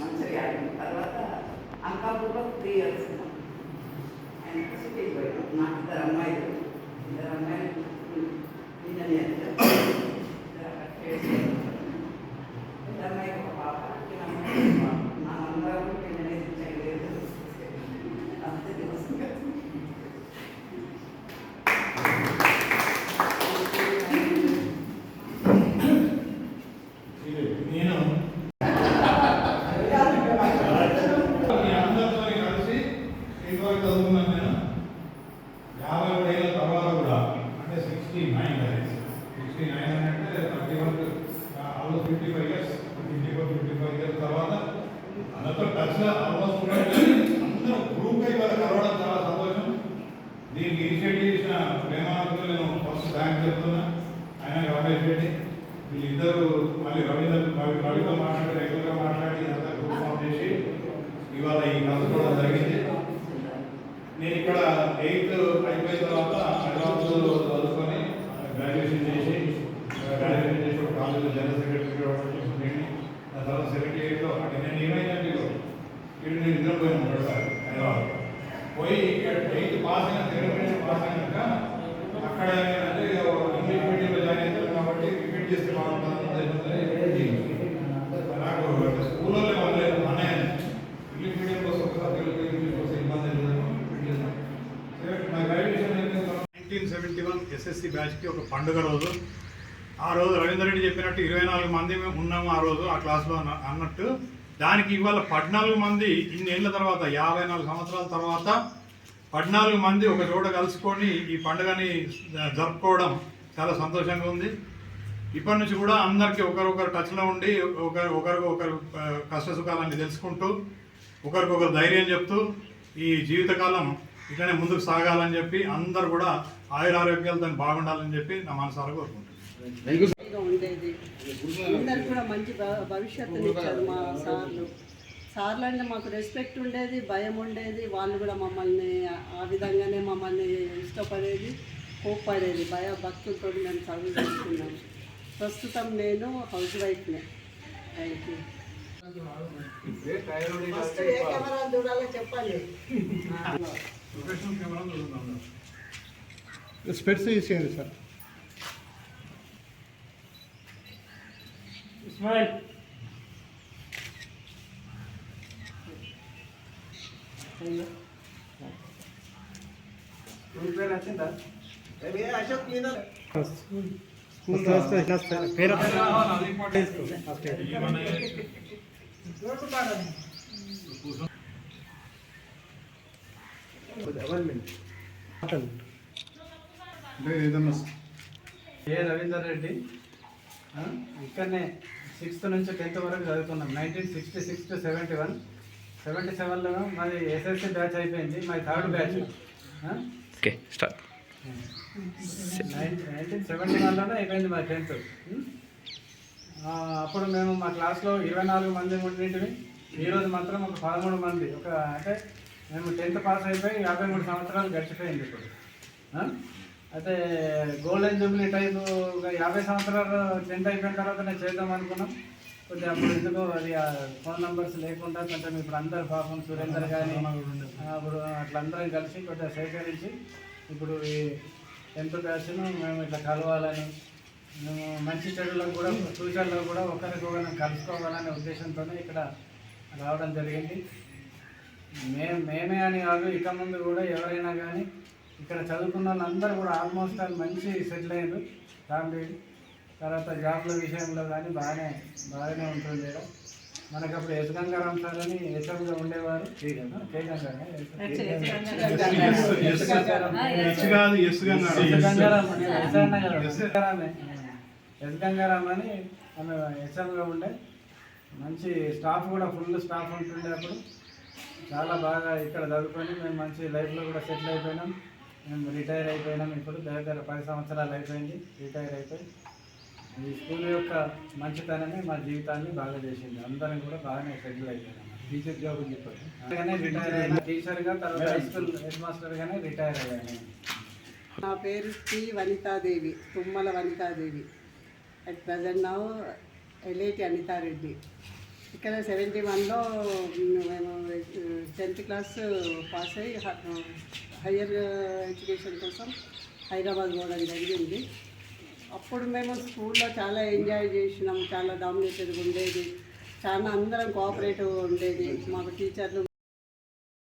మంచిర్యాల తర్వాత అంకాపూర్లో three years ఆయన సిటీకి పోయినాం నాకు ఇద్దరు అమ్మాయిలు. ఇద్దరు అమ్మాయిలు ఇంజనీర్ ఇద్దరు అక్కడ చేసి పెద్ద అమ్మాయికి ఒక పాప చిన్న అమ్మాయికి ఒక పాప నా అందరూ ఇంజనీర్ చేయలేదు అంతే తెలుసు నేను మీ అందరితో కలిసి ఇంతవరకు చదువుకున్నాను నేను యాభై ఒకటి ఏళ్ళ తర్వాత కూడా అంటే సిక్స్టీ నైన్ అంటే thirty one almost fifty five years fifty four fifty five years తర్వాత అందరితో టచ్లో ఆల్మోస్ట్ అందరూ గ్రూప్ అయి వాళ్ళ కలవడం చాలా సంతోషం దీనికి ఇనిషియేట్ చేసిన నేను ఫస్ట్ బ్యాంక్ చెప్తున్నా ఆయన రమేష్ రెడ్డి వీళ్ళిద్దరు మళ్ళీ రవీంద్ర రవితో మాట్లాడారు రెగ్యులర్గా మాట్లాడి అంతా గ్రూప్ ఫామ్ చేసి ఇవాళ ఈ కలుసుకోవడం జరిగింది నేను ఇక్కడ ఎయిత్ అయిపోయిన తర్వాత హైదరాబాద్లో చదువుకొని గ్రాడ్యుయేషన్ చేసి గ్రాడ్యుయేషన్ చేసి ఒక కాలేజీలో జనరల్ సెక్రటరీ నేను దాని తర్వాత సెవెంటీ ఎయిట్లో అంటే నేను ఏమైందంటే ఇదిగో, ఇక్కడ నేను ఇద్దరు పోయాను ఒకసారి హైదరాబాద్ పోయి ఇక్కడ ఎయిత్ పాస్ అయిన సెక్రటరీ పాస్ అయినాక అక్కడ ఏంటంటే ఇంగ్లీష్ మీడియంలో జాయిన్ అవుతాను కాబట్టి రిపీట్ చేస్తే బాగుంటుంది రిపీట్ చేయించాను. నాకు స్కూల్లో అనలేదు అన్నయ్య ఇంగ్లీష్ మీడియం కోసం ఒకసారి తెలుగు ఇంగ్లీష్ కోసం ఇబ్బంది నైన్టీన్ సెవెంటీ వన్ ఎస్ఎస్సి బ్యాచ్కి ఒక పండుగ రోజు. ఆ రోజు రవీందర్ రెడ్డి చెప్పినట్టు ఇరవై నాలుగు మంది మేము ఉన్నాము ఆ రోజు ఆ క్లాస్లో అన్నట్టు. దానికి ఇవాళ పద్నాలుగు మంది ఇన్నేళ్ళ తర్వాత యాభై నాలుగు సంవత్సరాల తర్వాత పద్నాలుగు మంది ఒక చోట కలుసుకొని ఈ పండుగని జరుపుకోవడం చాలా సంతోషంగా ఉంది. ఇప్పటి నుంచి కూడా అందరికీ ఒకరొకరు టచ్లో ఉండి ఒకరు ఒకరికి ఒకరు కష్ట సుఖాలన్నీ తెలుసుకుంటూ ఒకరికొకరు ధైర్యం చెప్తూ ఈ జీవితకాలం ఇట్లనే ముందుకు సాగాలని చెప్పి అందరు కూడా ఆయురారోగ్యాలతో బాగుండాలని చెప్పి నా మనసారా కోరుకుంటున్నాను. ఉండేది. అందరికి కూడా మంచి భవిష్యత్తుని ఇచ్చారు మా సార్లు. సార్లు అంటే మాకు రెస్పెక్ట్ ఉండేది భయం ఉండేది. వాళ్ళు కూడా మమ్మల్ని ఆ విధంగానే మమ్మల్ని ఇష్టపడేది కోప్పడేది. భయ భక్తులతో మేము చదువు చేసుకున్నాము ప్రస్తుతం నేను హౌస్ వైఫ్నే థ్యాంక్ యూ చెప్పండి. ప్రొఫెషనల్ కెమెరా చూద్దాం స్పెట్స్ యూస్ చేయండి సార్. స్కూల్ వస్తే క్లాస్ పేరు అంటే ఏదన్నా ఏ రవీందర్ రెడ్డి? ఇక్కడనే సిక్స్త్ నుంచి టెన్త్ వరకు చదువుకున్నాం nineteen sixty six to seventy one. Seventy సెవెన్లో మాది ఎస్ఎస్సి బ్యాచ్ అయిపోయింది. మాది third batch. Okay start. Nineteen seventy వన్లోనే అయిపోయింది మా టెన్త్. అప్పుడు మేము మా క్లాస్లో ఇరవై నాలుగు మంది ఉండింటివి ఈరోజు మాత్రం ఒక పదమూడు మంది. ఒక అంటే మేము టెన్త్ పాస్ అయిపోయి యాభై మూడు సంవత్సరాలు గడిచిపోయింది ఇప్పుడు. అయితే గోల్డెన్ జూబ్లీ టైప్ యాభై సంవత్సరాలు టెన్త్ అయిపోయిన తర్వాత నేను చేద్దాం అనుకున్నాం. కొద్దిగా అప్పుడు ఎందుకో అది ఆ ఫోన్ నెంబర్స్ లేకుండా కొంచెం ఇప్పుడు అందరు పాపం సురేందర్ కానీ అప్పుడు అట్లా అందరం కలిసి కొద్దిగా సేకరించి ఇప్పుడు ఈ టెన్త్ బ్యాచ్ను మేము ఇట్లా కలవాలని మేము మంచి చెడులకు కూడా ఫ్యూచర్లో కూడా ఒకరికొకరిని కలుసుకోవాలనే ఉద్దేశంతోనే ఇక్కడ రావడం జరిగింది. మే మేమే అని కాదు ఇక ముందు కూడా ఎవరైనా కానీ ఇక్కడ చదువుకున్న వాళ్ళందరూ కూడా ఆల్మోస్ట్ ఆల్ మంచి సెటిల్ అయ్యారు ఫ్యామిలీ తర్వాత జాబ్ల విషయంలో కానీ బాగానే బాగానే ఉంటుంది ఇక్కడ మనకి అప్పుడు ఎస్ గంగారాం సార్ అని హెచ్ఎంగా ఉండేవారు. కే గంగారాం. ఎస్ కాదు ఎస్ ఎస్ గంగారాం. అని. కదా, ఆమె హెచ్ఎంగా ఉండే. మంచి స్టాఫ్ కూడా ఫుల్ స్టాఫ్ ఉంటుండే అప్పుడు. చాలా బాగా ఇక్కడ చదువుకొని మేము మంచి లైఫ్లో కూడా సెటిల్ అయిపోయినాం. మేము రిటైర్ అయిపోయినాం ఇప్పుడు దగ్గర పది సంవత్సరాలు అయిపోయింది రిటైర్ అయిపోయి. ఈ స్కూల్ యొక్క మంచితనమే మా జీవితాన్ని బాగా చేసింది. అందరం కూడా బాగానే సెటిల్ అయిపోయినాం. టీచర్ జాబ్ చెప్పారు అలాగనే రిటైర్ అయిన టీచర్గా తర్వాత హై స్కూల్ హెడ్ మాస్టర్గానే రిటైర్ అయ్యాను నా పేరు శ్రీ వనితాదేవి తుమ్మల వనితాదేవి. అట్ ప్రజెంట్ నా ఎల్ఐటి అనితారెడ్డి. ఇక్కడ సెవెంటీ వన్లో మేము టెన్త్ క్లాస్ పాస్ అయ్యి హయ్యర్ ఎడ్యుకేషన్ కోసం హైదరాబాద్ పోవడం జరిగింది. అప్పుడు మేము స్కూల్లో చాలా ఎంజాయ్ చేసినాం చాలా డామినేటెడ్గా ఉండేది. చాలా అందరం కోఆపరేటివ్ ఉండేది. మాకు టీచర్లు